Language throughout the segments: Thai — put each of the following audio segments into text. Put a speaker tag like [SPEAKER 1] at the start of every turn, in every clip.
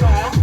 [SPEAKER 1] เ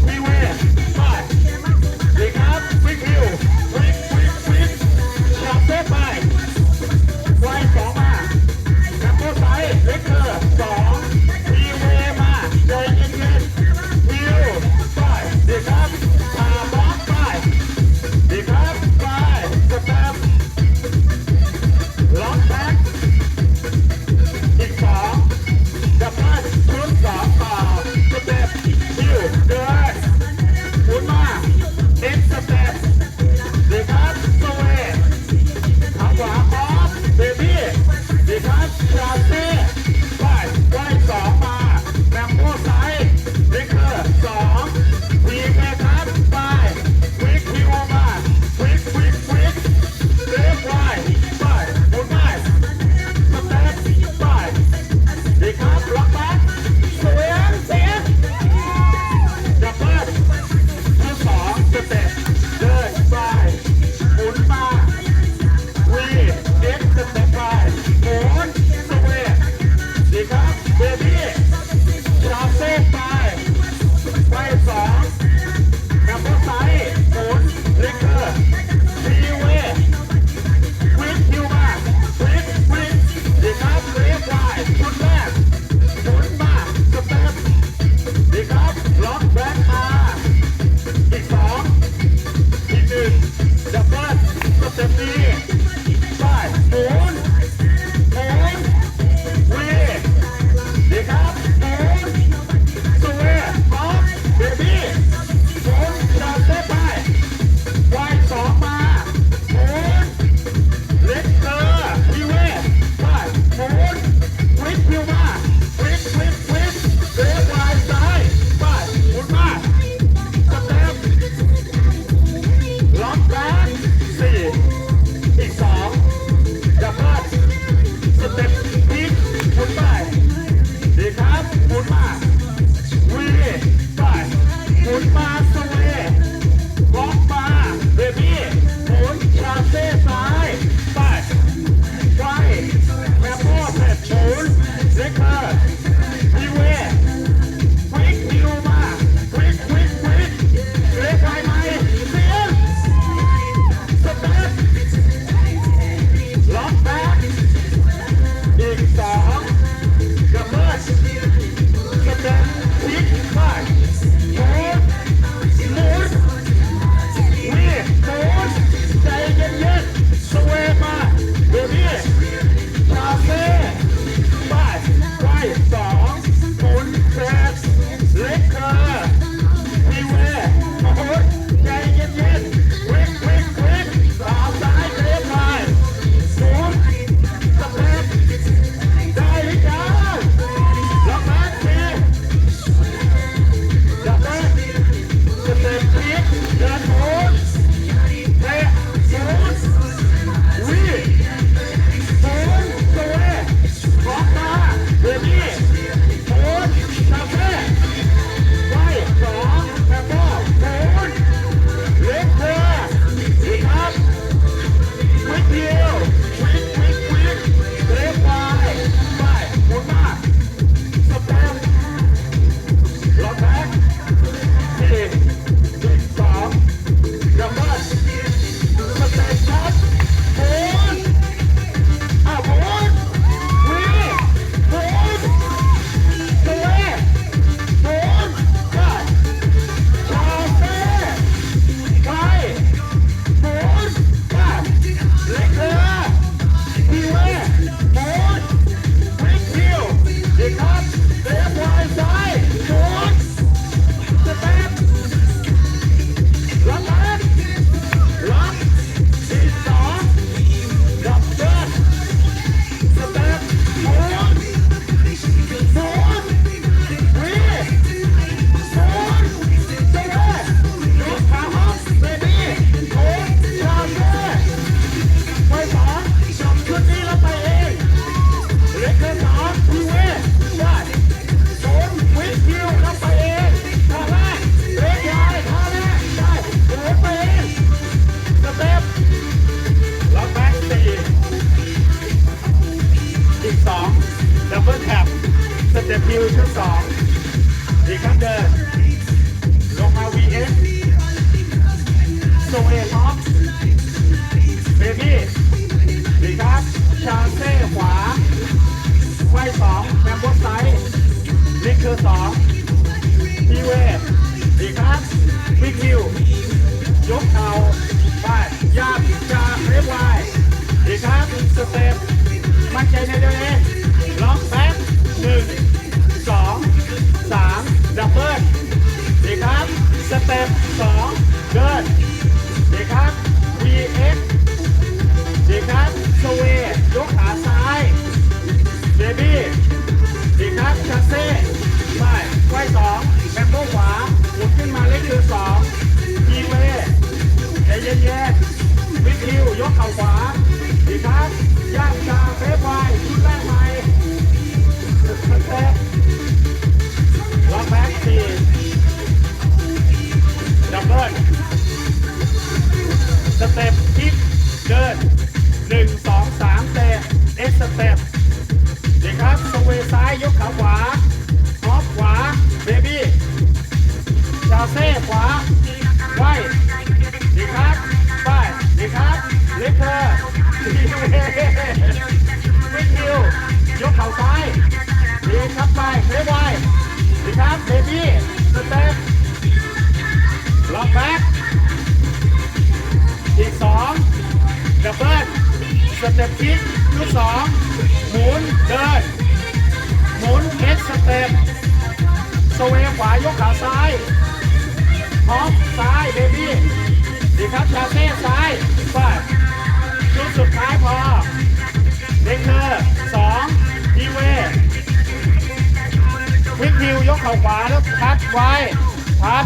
[SPEAKER 1] เบบี้ดีครับชาเซ่ขวาไว้สองแบมบอสไซด์ลิกเกอร์สองทีเวดีครับบิ๊กฮิวยกเข่าไปยาบจาเรียบร้ ววิคิวยกเข่าซ้ายดีครับไปเล็กไวดีครับเบบี้สเต็ปล็อกแบ็คอีกสองดับเบิลสเต็ปคิกลูกสองหมุนเดิน หมุนเอ็กสเต็ปสเวขวายกขาซ้าย ไว้ ชัด